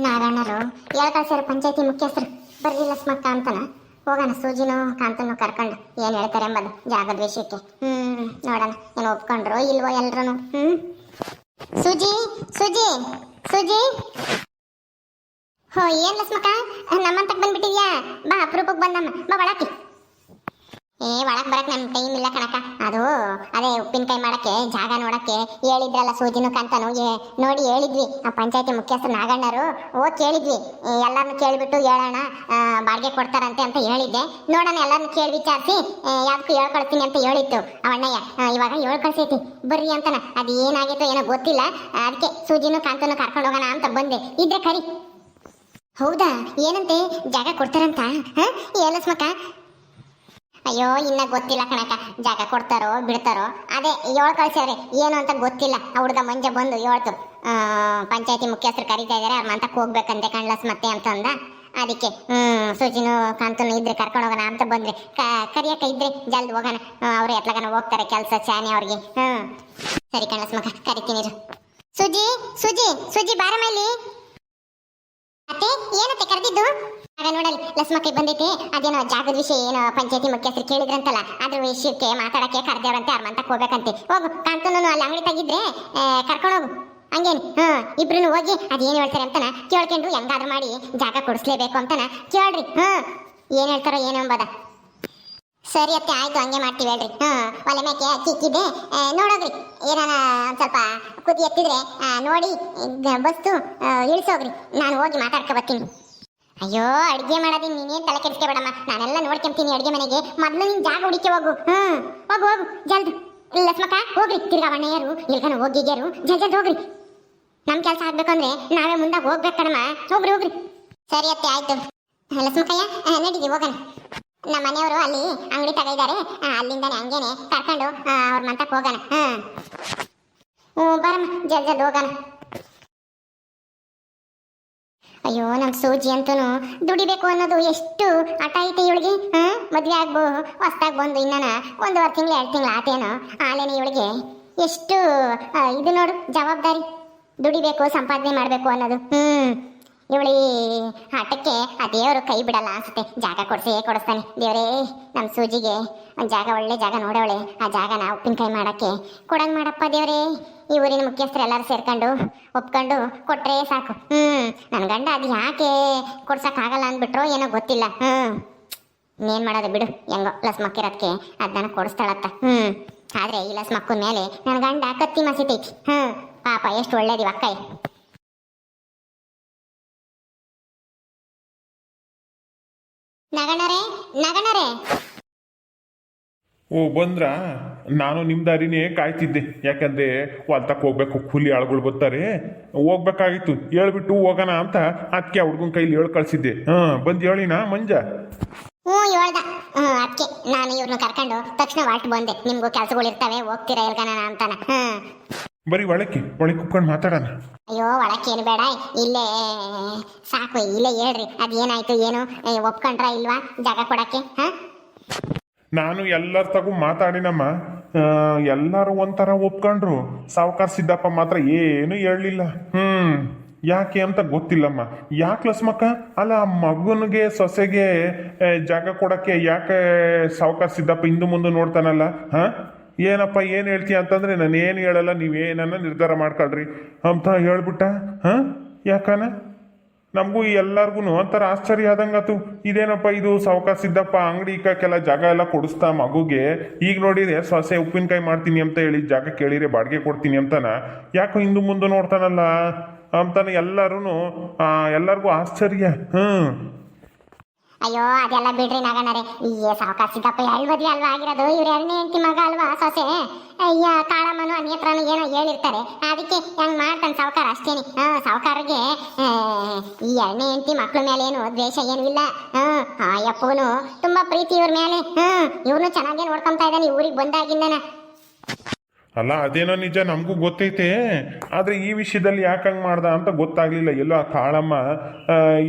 ನಾರಾಯಣರು ಹೇಳ್ ಕಳ್ಸ್ಯಾರ ಪಂಚಾಯತಿ ಮುಖ್ಯಸ್ಥರು. ಬರ್ರಿ ಲಕ್ಷ್ಮಕ್ಕ ಅಂತನ. ಹೋಗೋಣ, ಸೂಜಿನೋ, ಕಾಂತನ ಕರ್ಕೊಂಡು. ಏನು ಹೇಳ್ತಾರೆ ಎಂಬುದು ಜಾಗದ ವಿಷಯಕ್ಕೆ. ಹ್ಮ್, ನೋಡೋಣ, ಏನು ಒಪ್ಕೊಂಡ್ರು ಇಲ್ವೋ ಎಲ್ರು ಹ್ಮ್. ಸುಜಿ, ಸೂಜಿ ಸೂಜಿ. ಹೋ, ಏನ್ ಲಕ್ಷ್ಮಕ್ಕ ನಮ್ಮಂತಕ್ ಬಂದ್ಬಿಟ್ಟಿದ್ಯಾ? ಬಾ ಅಪರೂಪಕ್ಕೆ ಬಂದಮ್ಮ. ಬಾ, ಒಳಕ್ಕೆ. ಏ ಒಳಕ್ ಬರಕ್ ನನ್ ಟೈಮ್ ಇಲ್ಲ ಕಣಕ ಅದು, ಅದೇ ಉಪ್ಪಿನಕಾಯಿ ಮಾಡಕ್ಕೆ, ಜಾಗ ನೋಡಕ್ಕೆ, ಹೇಳಿದ್ರಲ್ಲ ಸೂಜಿನೂ ಕಂತನು ನೋಡಿ ಹೇಳಿದ್ವಿ. ಆ ಪಂಚಾಯತಿ ಮುಖ್ಯಸ್ಥರು ನಾಗಣ್ಣರು, ಓ, ಕೇಳಿದ್ವಿ. ಎಲ್ಲರನ್ನು ಕೇಳಿಬಿಟ್ಟು ಹೇಳೋಣ ಬಾಡಿಗೆ ಕೊಡ್ತಾರಂತೆ ಅಂತ ಹೇಳಿದ್ದೆ. ನೋಡೋಣ ಎಲ್ಲರನ್ನು ಕೇಳಿ ವಿಚಾರಿಸಿ ಯಾವ್ದಕ್ಕೂ ಹೇಳ್ಕೊಳ್ತೀನಿ ಅಂತ ಹೇಳಿತ್ತು. ಅವಣ್ಣಯ್ಯ ಇವಾಗ ಹೇಳ್ಕೊಳ್ಸೈತಿ ಬರ್ರಿ ಅಂತನ. ಅದು ಏನಾಗಿತ್ತು ಏನೋ ಗೊತ್ತಿಲ್ಲ. ಅದಕ್ಕೆ ಸೂಜಿನೂ ಕಾಂತನು ಕರ್ಕೊಂಡು ಹೋಗೋಣ ಅಂತ ಬಂದೆ. ಇದ್ರೆ ಕರಿ. ಹೌದಾ? ಏನಂತೆ? ಜಾಗ ಕೊಡ್ತಾರಂತ? ಹಾ? ಏಲಸ್ಮಕ್ಕ ಅಯ್ಯೋ, ಇನ್ನ ಗೊತ್ತಿಲ್ಲ ಕಣಕ ಜಾಗ ಕೊಡ್ತಾರೋ, ಬಿಡ್ತಾರೋ. ಅದೇ, ಏಳು ಕಳ್ಸ್ಯಾರೆ ಏನು ಅಂತ ಗೊತ್ತಿಲ್ಲ. ಆ ಹುಡುಗ ಮಂಜ ಬಂದು ಹೇಳ್ತು ಪಂಚಾಯತಿ ಮುಖ್ಯಸ್ಥರು ಕರೀತಾ ಇದಾರೆ, ಅವ್ರ ಮಂತಕ್ಕೆ ಹೋಗ್ಬೇಕಂತೆ ಕಣ್ಲಸ್ ಮತ್ತೆ ಅಂತ ಅಂದ ಅದಕ್ಕೆ, ಹ್ಮ್, ಸುಜಿನು, ಕಾಂತನು ಇದ್ರೆ ಕರ್ಕೊಂಡು ಹೋಗೋಣ ಅಂತ ಬಂದ್ರೆ. ಕರಿಯಕ ಕರಿಯಕ್ಕ ಇದ್ರೆ ಜಲ್ದಿ ಹೋಗೋಣ. ಅವ್ರು ಎತ್ಲಗನ ಹೋಗ್ತಾರೆ ಕೆಲಸ ಚಾನೆ ಅವ್ರಿಗೆ. ಹ್ಮ್. ಸರಿ ಕಣ್ಲಸ್ ಮಗ, ಕರಿತೀನಿ. ಸುಜಿ ಸುಜಿ ಸುಜಿ ಬಾರಮಲ್ಲಿ ಮತ್ತೆ ಏನತ್ತೆ ಕರೆದಿದ್ದು? ಆಗ ನೋಡಲಿ ಲಸ್ಮಕ್ಕಿ ಬಂದೈತಿ ಅದೇನೋ ಜಾಗದ ವಿಷಯ ಏನೋ ಪಂಚಾಯತಿ ಮುಖ್ಯಸ್ಥರು ಕೇಳಿದ್ರಂತಲ್ಲ ಅದ್ರ ವಿಷಯಕ್ಕೆ ಮಾತಾಡಕ್ಕೆ ಕರ್ದೇವ್ರಂತೆ ಅವ್ರ ಮಂತಕ್ಕೆ ಹೋಗ್ಬೇಕಂತೆ. ಹೋಗು ಕಾಂತನೂ ಅಲ್ಲಿ ಅಂಗಡಿ ತೆಗಿದ್ರೆ ಕರ್ಕೊಂಡು ಹೋಗು. ಹಂಗೇನು? ಹಾ ಇಬ್ರು ಹೋಗಿ ಅದೇನು ಹೇಳ್ತಾರೆ ಅಂತನ ಕೇಳ್ಕೊಂಡು ಹೆಂಗಾದ್ರೂ ಮಾಡಿ ಜಾಗ ಕೊಡಿಸ್ಲೇಬೇಕು ಅಂತನ ಕೇಳ್ರಿ. ಹಾ ಏನ್ ಹೇಳ್ತಾರೋ ಏನೋ ಎಂಬದ ಸರಿ ಅತ್ತೆ ಆಯ್ತು ಹಂಗೆ ಮಾಡ್ತೀವಿ ಹೇಳ್ರಿ. ಹಾ ಒಲೆ ಮೇಕೆ ಆ, ನೋಡೋಗ್ರಿ ಏನಾನ ಒಂದ್ ಸ್ವಲ್ಪ ಕುದಿ ಎತ್ತಿದ್ರೆ ನೋಡಿ ಬಸ್ತು ಇಳ್ಸೋಗ್ರಿ. ನಾನು ಹೋಗಿ ಮಾತಾಡ್ಕೊ ಬರ್ತೀನಿ. ಅಯ್ಯೋ ಅಡಿಗೆ ಮಾಡೋದಿನ್ ನೀನೇನ್ ತಲೆ ಕೆಡಿಸ್ಕೊಬೇಡಮ್ಮ ನಾನೆಲ್ಲ ನೋಡ್ಕೊಂತೀನಿ ಅಡಿಗೆ ಮನೆಗೆ. ಮೊದಲು ನಿನ್ ಜಾಗ ಹುಡುಕಿ ಹೋಗು. ಹ್ಮ್. ಹೋಗು ಹೋಗು. ಜಲ್ದ್. ಲಕ್ಷ್ಮಕ್ಕ ಹೋಗ್ರಿ. ತಿರ್ಗಾ ಮನೆಯರು ಇಲ್ಕನ ಹೋಗಿಗ್ಯಾರು ಜಲ್ ಜಲ್ದ್ ಹೋಗ್ರಿ. ನಮ್ ಕೆಲಸ ಆಗ್ಬೇಕು ಅಂದ್ರೆ ನಾವೇ ಮುಂದೆ ಹೋಗ್ಬೇಕು ಹೋಗ್ರಿ ಹೋಗ್ರಿ. ಸರಿ ಅತ್ತೆ ಆಯ್ತು. ಲಕ್ಷ್ಮಕ್ಕಯ್ಯ ಆ, ನಡೀರಿ ಹೋಗೋಣ. ನಮ್ಮ ಮನೆಯವರು ಅಲ್ಲಿ ಅಂಗಡಿ ತಗಿದ್ದಾರೆ ಅಲ್ಲಿಂದಾನೆ ಹಂಗೇನೆ ಕರ್ಕೊಂಡು ಅವ್ರ ಮಂತಕ್ಕೆ ಹೋಗೋಣ. ಹ್ಮ್. ಹ್ಞೂ ಬರಮ್ಮ. ಜಲ್ ಜಲ್ದಿ ಹೋಗೋಣ. ಅಯ್ಯೋ ನಮ್ಮ ಸೂಜಿ ಅಂತೂ ದುಡಿಬೇಕು ಅನ್ನೋದು ಎಷ್ಟು ಹಠ ಐತೆ ಇವಳಿಗೆ ಹ್ಮ್ ಮದ್ವೆ ಆಗ್ಬೋ, ಹೊಸ್ದಾಗ್ ಬಂದು ಇನ್ನನ ಒಂದೂವರೆ ತಿಂಗಳು, ಎರಡು ತಿಂಗಳು ಆತೇನೋ ಆಲೇನೆ ಇವಳಿಗೆ. ಎಷ್ಟು ಇದು ನೋಡು, ಜವಾಬ್ದಾರಿ. ದುಡಿಬೇಕು, ಸಂಪಾದನೆ ಮಾಡಬೇಕು ಅನ್ನೋದು. ಹ್ಮ್. ಇವಳಿ, ಆಟಕ್ಕೆ ಆ ದೇವರು ಕೈ ಬಿಡಲ್ಲ ಅನ್ಸುತ್ತೆ. ಜಾಗ ಕೊಡ್ಸೇ ಕೊಡಿಸ್ತಾನೆ. ದೇವರೇ ನಮ್ಮ ಸೂಜಿಗೆ ಒಂದು ಜಾಗ, ಒಳ್ಳೆ ಜಾಗ ನೋಡವಳೆ. ಆ ಜಾಗನ ಉಪ್ಪಿನಕಾಯಿ ಮಾಡಕ್ಕೆ. ಕೊಡಂಗೆ ಮಾಡಪ್ಪ ದೇವರೇ. ಈ ಊರಿನ ಮುಖ್ಯಸ್ಥರು ಎಲ್ಲರೂ ಸೇರ್ಕೊಂಡು ಒಪ್ಕೊಂಡು ಕೊಟ್ಟರೆ ಸಾಕು. ಹ್ಮ್ ನನ್ನ ಗಂಡ ಅದು ಯಾಕೆ ಕೊಡ್ಸೋಕ್ಕಾಗಲ್ಲ ಅಂದ್ಬಿಟ್ರು ಏನೋ ಗೊತ್ತಿಲ್ಲ. ಹ್ಮ್. ಇನ್ನೇನು ಮಾಡೋದು ಬಿಡು. ಹೆಂಗೋ, ಲಸ್ ಮಕ್ಕಿರೋದಕ್ಕೆ ಅದನ್ನ ಕೊಡಿಸ್ತಾಳತ್ತ. ಹ್ಮ್. ಆದ್ರೆ ಈ ಲಸ್ ಮಕ್ಕನ ಮೇಲೆ ನನ್ನ ಗಂಡ ಕತ್ತಿ ಮಸಿತೈತಿ. ಹ್ಞೂ ಪಾಪ ಎಷ್ಟು ಒಳ್ಳೇದಿವ ಅಕ್ಕಯ್ಯ. ನಗಣರೇ ನಗಣರೇ. ಓ ಬಂದ್ರ? ನಾನು ನಿಮ್ಮ ದಾರಿನೇ ಕಾಯ್ತಿದ್ದೆ. ಯಾಕಂದ್ರೆ ಹೊಲ್ತಕ್ಕೆ ಹೋಗ್ಬೇಕು ಕೂಲಿ ಆಳುಗಳು ಬರ್ತಾರೆ. ಹೋಗ್ಬೇಕಾಗಿತ್ತು. ಹೇಳ್ಬಿಟ್ಟು ಹೋಗೋಣ ಅಂತ ಅದಕ್ಕೆ ಹುಡ್ಗನ ಕೈಲಿ ಹೇಳಿ ಕಳ್ಸಿದ್ದೆ. ಹಾಂ ಬಂದು ಹೇಳಿನ ಮಂಜ? ಹ್ಞೂ ಹೇಳ್ದ. ಹ್ಞೂ ಅದಕ್ಕೆ ನಾನು ಇವ್ರನ್ನ ಕರ್ಕೊಂಡು ತಕ್ಷಣ ಹೊರಟು ಬಂದೆ. ನಿಮ್ಗೂ ಕೆಲಸಗಳು ಇರ್ತವೆ ಹೋಗ್ತೀರಾ ಎಲ್ಗನ ಅಂತಾನ. ಹ್ಮ್ ಬರೀ ಒಳಕ್ಕೆ ಒಳಗೆ ಕುತ್ಕೊಂಡು ಮಾತಾಡೋಣ. ಅಯ್ಯೋ ಒಳಕ್ಕೇನು ಬೇಡ. ಇಲ್ಲೇ ಸಾಕು ಇಲ್ಲೇ ಹೇಳ್ರಿ. ಅದೇನಾಯ್ತು ಏನು? ಒಪ್ಕೊಂಡ್ರ ಇಲ್ವಾ? ಜಾಗ ಕೊಡಕ್ಕೆ ಹಾ? ನಾನು ಎಲ್ಲರ ತಗು ಮಾತಾಡಿನಮ್ಮ. ಎಲ್ಲರೂ ಒಂಥರ ಒಪ್ಕೊಂಡ್ರು. ಸಾವುಕಾರ ಸಿದ್ದಪ್ಪ ಮಾತ್ರ ಏನು ಹೇಳಲಿಲ್ಲ. ಹ್ಮ್ ಯಾಕೆ ಅಂತ ಗೊತ್ತಿಲ್ಲಮ್ಮ. ಯಾಕೆ ಲಸ್ಮಕ್ಕ? ಅಲ್ಲ ಆ ಮಗನಿಗೆ ಸೊಸೆಗೆ ಜಾಗ ಕೊಡಕ್ಕೆ ಯಾಕೆ ಸಾವುಕಾರ ಸಿದ್ದಪ್ಪ ಹಿಂದೆ ಮುಂದೆ ನೋಡ್ತಾನಲ್ಲ ಹಾ? ಏನಪ್ಪ, ಏನು ಹೇಳ್ತೀಯ ಅಂತಂದ್ರೆ, ನಾನು ಏನು ಹೇಳಲ್ಲ ಏನನ್ನ ನಿರ್ಧಾರ ಮಾಡ್ಕೊಳ್ರಿ. ಅಂತ ಹೇಳ್ಬಿಟ್ಟ. ಹಾಂ? ಯಾಕನ? ನಮಗೂ ಎಲ್ಲಾರ್ಗು ಒಂಥರ ಆಶ್ಚರ್ಯ ಆದಂಗಾತು. ಇದೇನಪ್ಪ ಇದು ಸಾವುಕಾರ ಸಿದ್ದಪ್ಪ, ಅಂಗಡಿ ಇಕ್ಕಕ್ಕೆಲ್ಲ ಜಾಗ ಎಲ್ಲ ಕೊಡಿಸ್ತಾ ಮಗುಗೆ. ಈಗ ನೋಡಿದ್ರೆ, ಸೊಸೆ ಉಪ್ಪಿನಕಾಯಿ ಮಾಡ್ತೀನಿ ಅಂತ ಹೇಳಿ, ಜಾಗ ಕೇಳಿದ್ರೆ ಬಾಡಿಗೆ ಕೊಡ್ತೀನಿ ಅಂತಾನ. ಯಾಕೋ ಹಿಂದೆ ಮುಂದೆ ನೋಡ್ತಾನಲ್ಲ? ಅಂತಾನೆ ಎಲ್ಲರೂ ಎಲ್ಲರಿಗೂ ಆಶ್ಚರ್ಯ. ಹ್ಮ್ ಅಯ್ಯೋ, ಅದೆಲ್ಲ ಬಿಡ್ರಿ ನಾಗನಾರೆ ಈ ಸಾವುಕಾರ ಸಿದ್ದಪ್ಪ ಎರಡು ಅಲ್ವಾ ಆಗಿರೋದು? ಇವ್ರ ಎರಡನೇ ಹೆಂಡತಿ ಮಗ ಅಲ್ವಾ ಸೊಸೆ? ಅಯ್ಯ, ಕಾಳಮ್ಮನು ಅನ್ಯತ್ರನು ಏನೋ ಹೇಳಿರ್ತಾರೆ. ಅದಕ್ಕೆ ಹೆಂಗ್ ಮಾಡ್ತಾನೆ ಸಾವುಕಾರ? ಅಷ್ಟೇನಿ. ಹಾ, ಸಾವುಕಾರಿಗೆ ಈ ಎರಡನೇ ಹೆಂಡತಿ ಮಕ್ಳ ಮೇಲೆ ಏನು ದ್ವೇಷ ಏನು ಇಲ್ಲ. ಹಾ ಅಯ್ಯಪ್ಪನು ತುಂಬಾ ಪ್ರೀತಿ ಇವ್ರ ಮೇಲೆ. ಹ್ಮ್ ಇವ್ರನ್ನು ಚೆನ್ನಾಗೇ ನೋಡ್ಕೊಂತ ಇದ್ದಾನೆ ಊರಿಗೆ ಬಂದಾಗಿಂದನ. ಅಲ್ಲ, ಅದೇನೋ ನಿಜ, ನಮಗೂ ಗೊತ್ತೈತೆ. ಆದರೆ ಈ ವಿಷಯದಲ್ಲಿ ಯಾಕೆ ಹಂಗೆ ಮಾಡ್ದ ಅಂತ ಗೊತ್ತಾಗಲಿಲ್ಲ. ಎಲ್ಲೋ ಆ ಕಾಳಮ್ಮ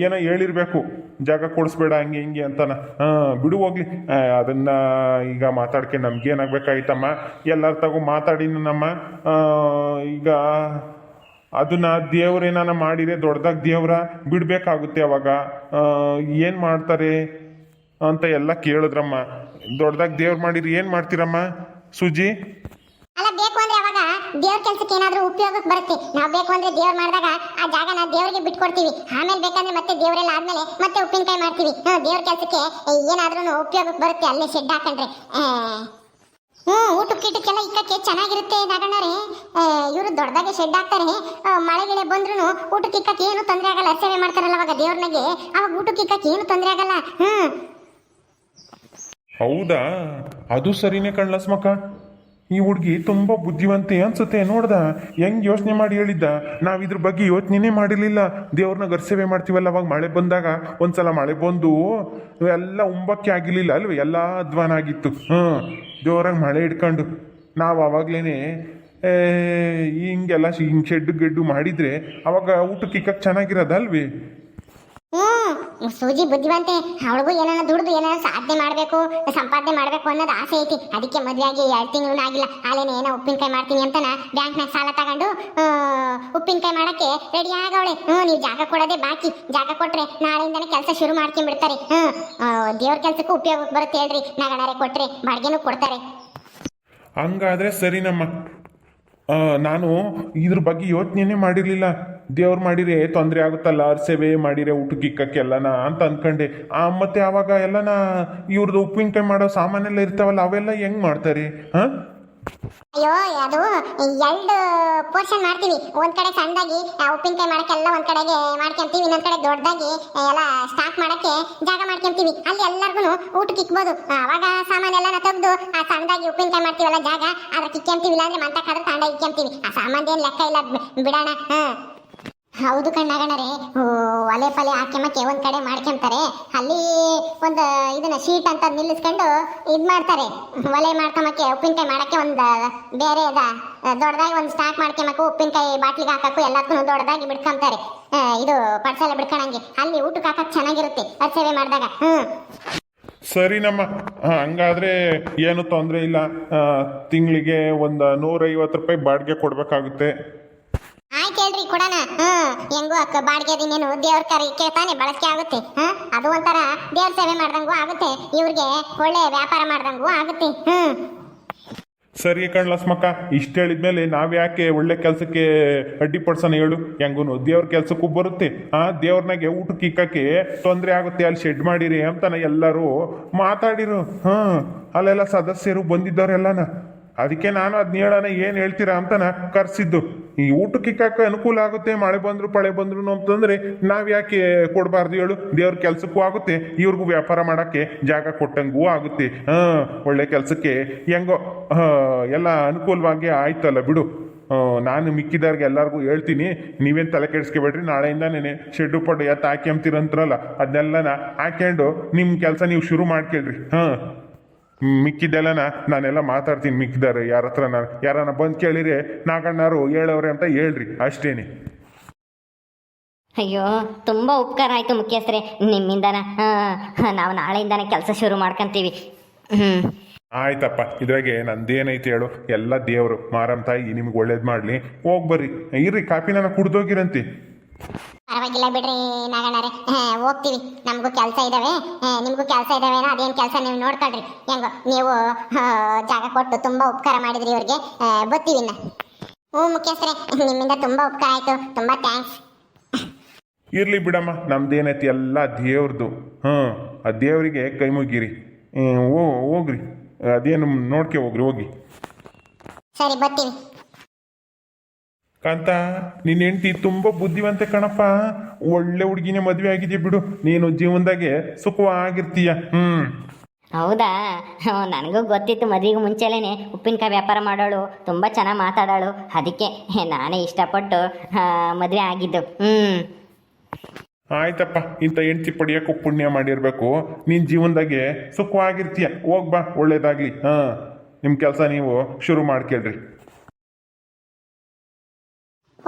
ಏನೋ ಹೇಳಿರ್ಬೇಕು. ಜಾಗ ಕೊಡಿಸ್ಬೇಡ, ಹಂಗೆ, ಹಿಂಗೆ ಅಂತಾನ. ಬಿಡು, ಹೋಗ್ಲಿ. ಅದನ್ನು ಈಗ ಮಾತಾಡ್ಕೆ ನಮ್ಗೇನಾಗಬೇಕಾಯ್ತಮ್ಮ ಎಲ್ಲರ ತಗೋ ಮಾತಾಡಿನಮ್ಮ ಈಗ ಅದನ್ನ ದೇವ್ರೇನಾನ ಮಾಡಿದ್ರೆ ದೊಡ್ಡದಾಗ ದೇವ್ರ ಬಿಡ್ಬೇಕಾಗುತ್ತೆ ಅವಾಗ. ಏನು ಮಾಡ್ತಾರೆ ಅಂತ ಎಲ್ಲ ಕೇಳಿದ್ರಮ್ಮ. ದೊಡ್ಡದಾಗ ದೇವ್ರು ಮಾಡಿದ್ರೆ ಏನು ಮಾಡ್ತೀರಮ್ಮ? ಸುಜಿ ಅಲ್ಲ ಬೇಕು ಅಂದ್ರೆ ಅವಾಗ ದೇವ್ರ ಕೆಲ್ಸಕ್ಕೆ ಏನಾದ್ರೂ ಉಪಯೋಗಕ್ಕೆ ಬರುತ್ತೆ. ನಾವು ಬೇಕು ಅಂದ್ರೆ ದೇವ್ರು ಮಾಡಿದಾಗ ಆ ಜಾಗನ ದೇವ್ರಿಗೆ ಬಿಟ್ಕೊಡ್ತೀವಿ. ಆಮೇಲೆ ಬೇಕಂದ್ರೆ ಮತ್ತೆ ದೇವರೆಲ್ಲ ಆದ್ಮೇಲೆ ಮತ್ತೆ ಉಪ್ಪಿನಕಾಯಿ ಮಾಡ್ತೀವಿ. ದೇವ್ರ ಕೆಲ್ಸಕ್ಕೆ ಏನಾದ್ರೂ ಉಪಯೋಗಕ್ಕೆ ಬರುತ್ತೆ ಅಲ್ಲೇ ಶೆಡ್ ಹಾಕೊಂಡ್ರೆ. ಹ್ಞೂ ಹ್ಮ್, ಊಟಕ್ಕೆ ಗಿಟಕ್ಕೆಲ್ಲ ಇಕ್ಕಕ್ಕೆ ಚೆನ್ನಾಗಿರುತ್ತೆ ನಾಗಣ್ಣರೇ ಇವರು ದೊಡ್ಡದಾಗೆ ಶೆಡ್ ಹಾಕ್ತಾರೆ. ಮಳೆ ಗಿಳೆ ಬಂದ್ರು ಊಟಕ್ಕೆ ಇಕ್ಕಕ್ಕೆ ಏನು ತೊಂದರೆ ಆಗಲ್ಲ. ಸೇವೆ ಮಾಡ್ತಾರಲ್ಲ ಅವಾಗ ದೇವ್ರನಾಗೆ ಅವಾಗ ಊಟಕ್ಕೆ ಇಕ್ಕಕ್ಕೆ ಏನು ತೊಂದರೆ ಆಗಲ್ಲ. ಹ್ಮ್. ಹೌದಾ? ಅದು ಸರಿನೇ ಕಣ್ಲಸ್ಮಕ್ಕ ಈ ಹುಡುಗಿ ತುಂಬ ಬುದ್ಧಿವಂತೆ ಅನ್ಸುತ್ತೆ. ನೋಡ್ದ ಹೆಂಗ್ ಯೋಚನೆ ಮಾಡಿ ಹೇಳಿದ್ದ? ನಾವು ಇದ್ರ ಬಗ್ಗೆ ಯೋಚನೆನೇ ಮಾಡಿರಲಿಲ್ಲ. ದೇವ್ರನ್ನ ಗರ್ಸೇವೆ ಮಾಡ್ತೀವಲ್ಲ ಅವಾಗ ಮಳೆ ಬಂದಾಗ? ಒಂದ್ಸಲ ಮಳೆ ಬಂದು ಎಲ್ಲ ಉಂಬಕ್ಕೆ ಆಗಿರಲಿಲ್ಲ ಅಲ್ವ? ಎಲ್ಲ ಅಧ್ವಾನ ಆಗಿತ್ತು. ಹ್ಞೂ ಜೋರಾಗಿ ಮಳೆ ಹಿಡ್ಕೊಂಡು. ನಾವು ಅವಾಗ್ಲೇನೆ ಏ, ಹಿಂಗೆಲ್ಲ ಹಿಂಗೆ ಶೆಡ್ಡು ಗೆಡ್ಡು ಮಾಡಿದ್ರೆ ಅವಾಗ ಊಟಕ್ಕೆ ಇಕ್ಕಕ್ಕೆ ಚೆನ್ನಾಗಿರೋದಲ್ವೇ? ಹ್ಮ್ ಸೂಜಿ ಬುದ್ಧಿವಂತೆ. ಅವಳಿಗೂ ಏನಾರ ದುಡ್ದು ಏನಾರ ಸಾಧನೆ ಮಾಡಬೇಕು, ಸಂಪಾದನೆ ಮಾಡಬೇಕು ಅನ್ನೋದು ಆಸೆ ಐತಿ. ಅದಕ್ಕೆ ಮದುವೆ ಆಗಿ ಎರಡು ತಿಂಗಳು ಆಗಿಲ್ಲ. ಹಾಲೇನೆ ಏನೋ ಉಪ್ಪಿನಕಾಯಿ ಮಾಡ್ತೀನಿ ಅಂತನ ಬ್ಯಾಂಕ್ನಾಗ ಸಾಲ ತಗೊಂಡು ಉಪ್ಪಿನಕಾಯಿ ಮಾಡಕ್ಕೆ ರೆಡಿ ಆಗವಳೆ. ಹ್ಞೂ, ನೀವು ಜಾಗ ಕೊಡೋದೇ ಬಾಕಿ. ಜಾಗ ಕೊಟ್ರೆ ನಾಳೆಯಿಂದನೇ ಕೆಲಸ ಶುರು ಮಾಡ್ಕೊಂಡ್ಬಿಡ್ತಾರೆ. ಹ್ಞೂ ದೇವ್ರ ಕೆಲ್ಸಕ್ಕೂ ಉಪಯೋಗಕ್ಕೆ ಬರುತ್ತೆ ಹೇಳ್ರಿ. ನಾಗಣಾರೆ ಕೊಟ್ರೆ ಬಾಡಿಗೆನೂ ಕೊಡ್ತಾರೆ. ಹಂಗಾದ್ರೆ ಸರಿನಮ್ಮ ನಮ್ಮ ನಾನು ಇದ್ರ ಬಗ್ಗೆ ಯೋಚನೆನೇ ಮಾಡಿರ್ಲಿಲ್ಲ. ದೇವ್ರು ಮಾಡಿರೆ ತೊಂದರೆ ಆಗುತ್ತಲ್ಲ, ಸೇವೆ ಮಾಡಿರೆ ಊಟಕ್ಕೆ ಎಲ್ಲನ ಅಂತ ಅಂದ್ಕೊಂಡೆ ಆ ಮತ್ತೆ ಅವಾಗ ಎಲ್ಲನ ಇವ್ರದ್ದು ಉಪ್ಪಿನಕಾಯಿ ಮಾಡೋ ಸಾಮಾನೆಲ್ಲ ಇರ್ತಾವಲ್ಲ, ಅವೆಲ್ಲ ಹೆಂಗ್ ಮಾಡ್ತಾರೆ? ಹ? ಅಯ್ಯೋ, ಅದು ಎರಡು ಪೋರ್ಷನ್ ಮಾಡ್ತೀವಿ ಒಂದ್ ಕಡೆ ಸಣ್ಣದಾಗಿ ಉಪ್ಪಿನಕಾಯಿ ಮಾಡಕ್ಕೆಲ್ಲ ಒಂದ್ ಕಡೆಗೆ ಮಾಡ್ಕೊಂತೀವಿ, ಇನ್ನೊಂದ್ ಕಡೆ ದೊಡ್ಡದಾಗಿ ಎಲ್ಲ ಸ್ಟಾಕ್ ಮಾಡಕ್ಕೆ ಜಾಗ ಮಾಡ್ಕೊಂತೀವಿ. ಅಲ್ಲಿ ಎಲ್ಲರಿಗೂ ಊಟಕ್ಕೆ ಇಕ್ಬೋದು ಆವಾಗ ಅವಾಗ ಸಾಮಾನೆಲ್ಲ ತೆಗೆದು, ಆ ಸಣ್ಣದಾಗಿ ಉಪ್ಪಿನಕಾಯಿ ಮಾಡ್ತೀವಲ್ಲ ಜಾಗ, ಅದ್ರ ಇಕ್ಕೊಂತೀವಿ ಇಲ್ಲಾಂದ್ರೆ ಮಂತಕ್ಕಾದ್ರೆ ತಂಡ ಇಕ್ಕೊಂತೀವಿ ಆ ಸಾಮಾನ್ಯದೇನು ಲೆಕ್ಕ ಇಲ್ಲ ಬಿಡೋಣ. ಹಾ. ಹೌದು ಕಣ್ಣಾಗಣರೆ ಒಲೆ ಪಲೆ ಹಾಕ್ಯಮಕ್ಕೆ ಒಂದ್ ಕಡೆ ಮಾಡ್ಕೊಂತಾರೆ ಅಲ್ಲಿ ಒಂದು ಇದನ್ನ ಶೀಟ್ ಅಂತ ನಿಲ್ಲಿಸ್ಕೊಂಡು ಇದ್ ಮಾಡ್ತಾರೆ. ಒಲೆ ಮಾಡ್ಕೊಂಬಕ್ಕೆ ಉಪ್ಪಿನಕಾಯಿ ಮಾಡಕ್ಕೆ ಒಂದು ಬೇರೆ ಅದ ದೊಡ್ಡದಾಗಿ ಒಂದು ಸ್ಟಾಕ್ ಮಾಡ್ಕೊಂಬಕ್ಕೆ ಉಪ್ಪಿನಕಾಯಿ ಬಾಟ್ಲಿಗೆ ಹಾಕಕ್ಕೂ ಎಲ್ಲದಕ್ಕೂ ದೊಡ್ಡದಾಗಿ ಬಿಡ್ಕೊಂತಾರೆ. ಇದು ಪಡ್ಸಲ ಬಿಡ್ಕೊಳಂಗೆ ಅಲ್ಲಿ ಊಟಕ್ಕೆ ಹಾಕಕ್ ಚೆನ್ನಾಗಿರುತ್ತೆ ಅದ್ ಸೇವೆ ಮಾಡಿದಾಗ. ಹ್ಮ್. ಸರಿನಮ್ಮ ಹಂಗಾದ್ರೆ ಏನು ತೊಂದರೆ ಇಲ್ಲ. ತಿಂಗಳಿಗೆ ಒಂದು ನೂರೈವತ್ತು ರೂಪಾಯಿ ಬಾಡಿಗೆ ಕೊಡ್ಬೇಕಾಗುತ್ತೆ. ಆಯ್ತು ಕೊಡೋಣ? ಹ್ಮ್ ಹೆಂಗೋ ಅಕ್ಕ ಬಾಡಿಗೆ ದಿನೇನು ದೇವ್ರ ಕರಿಕೆ ಕೇಳ್ತಾನೆ, ಬಳಕೆ ಆಗುತ್ತೆ. ಹ ಅದು ಒಂಥರ ದೇವ್ರ ಸೇವೆ ಮಾಡ್ದಂಗೂ ಆಗುತ್ತೆ. ಇವ್ರಿಗೆ ಒಳ್ಳೆ ವ್ಯಾಪಾರ ಮಾಡ್ದಂಗೂ ಆಗುತ್ತೆ. ಹ್ಮ್ ಸರಿ ಕಣ್ಲಸ್ಮಕ್ಕ, ಇಷ್ಟ ಹೇಳಿದ್ಮೇಲೆ ನಾವು ಯಾಕೆ ಒಳ್ಳೆ ಕೆಲಸಕ್ಕೆ ಅಡ್ಡಿಪಡ್ಸೋಣ ಹೇಳು. ಹೆಂಗೂ ದೇವ್ರ ಕೆಲ್ಸಕ್ಕೂ ಬರುತ್ತೆ. ಆ, ದೇವ್ರನಾಗೆ ಊಟಕ್ಕೆ ಇಕ್ಕಕ್ಕೆ ತೊಂದರೆ ಆಗುತ್ತೆ. ಅಲ್ಲಿ ಶೆಡ್ ಮಾಡಿರಿ ಅಂತಾನೆ ಎಲ್ಲರೂ ಮಾತಾಡಿರು. ಹಾಂ ಅಲ್ಲೆಲ್ಲ ಸದಸ್ಯರು ಬಂದಿದ್ದವರೆಲ್ಲನ? ಅದಕ್ಕೆ ನಾನು ಅದ್ನ ಹೇಳೋಣ ಏನು ಹೇಳ್ತೀರಾ ಅಂತನ ಕರ್ಸಿದ್ದು. ಈ ಊಟಕ್ಕೆ ಅನುಕೂಲ ಆಗುತ್ತೆ, ಮಳೆ ಬಂದ್ರು ಪಳೆ ಬಂದ್ರು ಅಂತಂದ್ರೆ ನಾವು ಯಾಕೆ ಕೊಡಬಾರ್ದು ಹೇಳು. ದೇವ್ರ ಕೆಲ್ಸಕ್ಕೂ ಆಗುತ್ತೆ, ಇವ್ರಿಗೂ ವ್ಯಾಪಾರ ಮಾಡಕ್ಕೆ ಜಾಗ ಕೊಟ್ಟಂಗೂ ಆಗುತ್ತೆ. ಹಾಂ, ಒಳ್ಳೆ ಕೆಲಸಕ್ಕೆ ಹೆಂಗೋ ಎಲ್ಲ ಅನುಕೂಲವಾಗಿ ಆಯ್ತಲ್ಲ ಬಿಡು. ನಾನು ಮಿಕ್ಕಿದವ್ರಿಗೆ ಎಲ್ಲರಿಗೂ ಹೇಳ್ತೀನಿ, ನೀವೇನು ತಲೆ ಕೆಡಿಸ್ಕೊಬೇಡ್ರಿ ನೆನೆ ಶೆಡ್ಡು ಪಡ್ಡು ಎತ್ತ ಹಾಕ್ಯಂತೀರಂತ್ರಲ್ಲ ಅದನ್ನೆಲ್ಲನ ಹಾಕ್ಯಂಡು ನಿಮ್ಮ ಕೆಲಸ ನೀವು ಶುರು ಮಾಡ್ಕೊಳ್ರಿ. ಹಾಂ. ಮಿಕ್ಕಿದ್ದೆಲ್ಲನ ನಾನೆಲ್ಲ ಮಾತಾಡ್ತೀನಿ ಮಿಕ್ಕಿದ್ದಾರೆ. ಯಾರ ಹತ್ರ ನಾನು ಯಾರನ್ನ ಬಂದು ಕೇಳಿರಿ ನಾಗಣ್ಣರು ಹೇಳವ್ರೆ ಅಂತ ಹೇಳ್ರಿ ಅಷ್ಟೇನೆ. ಅಯ್ಯೋ ತುಂಬ ಉಪಕಾರ ಆಯಿತು ಮುಖ್ಯಸ್ಥರೇ. ನಿಮ್ಮಿಂದನ ನಾವು ನಾಳೆಯಿಂದನೇ ಕೆಲಸ ಶುರು ಮಾಡ್ಕೊಂತೀವಿ. ಹ್ಞೂ ಆಯ್ತಪ್ಪ ಇದ್ರಾಗೆ ನಂದೇನೈತೆ ಹೇಳು? ಎಲ್ಲ ದೇವರು ಮಾರಮ್ಮ ತಾಯಿ ನಿಮ್ಗೆ ಒಳ್ಳೇದು ಮಾಡಲಿ. ಹೋಗ್ಬರ್ರಿ ಇರ್ರಿ ಕಾಫಿ ನಾನು ಕುಡ್ದೋಗಿರಂತೆ. ಪರವಾಗಿಲ್ಲ ಬಿಡ್ರಿ ನಾಗಣ್ಣರೇ. ಹೋಗ್ತೀವಿ. ನಮಗೂ ಕೆಲಸ ಇದ್ದಾವೆ ನಿಮಗೂ ಕೆಲಸ ಇದಾವೆ ಅದೇನು ಕೆಲಸ ನೀವು ನೋಡ್ಕೊಳ್ರಿ. ಹೆಂಗೋ ನೀವು ಜಾಗ ಕೊಟ್ಟು ತುಂಬ ಉಪಕಾರ ಮಾಡಿದ್ರಿ ಇವ್ರಿಗೆ. ಬರ್ತೀವಿ ಇನ್ನ. ಹ್ಞೂ ಮುಖ್ಯಸ್ಥರೇ ನಿಮ್ಮಿಂದ ತುಂಬ ಉಪಕಾರ ಆಯಿತು. ತುಂಬ ಥ್ಯಾಂಕ್ಸ್ ಇರಲಿ ಬಿಡಮ್ಮ ನಮ್ದೇನೈತಿ ಎಲ್ಲ ದೇವ್ರದ್ದು ಹ್ಞೂ ಆ ದೇವರಿಗೆ ಕೈ ಮುಗಿರಿ. ಹೋಗ್ರಿ. ಅದೇನು ನೋಡ್ಕೆ ಹೋಗ್ರಿ ಹೋಗಿ. ಸರಿ ಬರ್ತೀವಿ. ಕಾಂತ ನಿನ್ನ ಹೆಂಡತಿ ತುಂಬ ಬುದ್ಧಿವಂತೆ ಕಣಪ್ಪ. ಒಳ್ಳೆ ಹುಡುಗಿನೇ ಮದುವೆ ಆಗಿದೆಯಾ ಬಿಡು. ನೀನು ಜೀವನದಾಗೆ ಸುಖವಾಗಿರ್ತೀಯ. ಹ್ಮ್. ಹೌದಾ? ನನಗೂ ಗೊತ್ತಿತ್ತು ಮದುವೆಗೂ ಮುಂಚೆಲೇ ಉಪ್ಪಿನಕಾಯಿ ವ್ಯಾಪಾರ ಮಾಡೋಳು. ತುಂಬ ಚೆನ್ನಾಗಿ ಮಾತಾಡೋಳು. ಅದಕ್ಕೆ ನಾನೇ ಇಷ್ಟಪಟ್ಟು ಮದುವೆ ಆಗಿದ್ದು. ಹ್ಞೂ ಆಯ್ತಪ್ಪ ಇಂಥ ಹೆಂಡತಿ ಪಡಿಯಕ್ಕೂ ಪುಣ್ಯ ಮಾಡಿರ್ಬೇಕು. ನಿನ್ನ ಜೀವನದಾಗೆ ಸುಖವಾಗಿರ್ತೀಯ. ಹೋಗ್ಬಾ ಒಳ್ಳೇದಾಗ್ಲಿ. ಹಾ. ನಿಮ್ಮ ಕೆಲಸ ನೀವು ಶುರು ಮಾಡ್ಕೊಳ್ರಿ.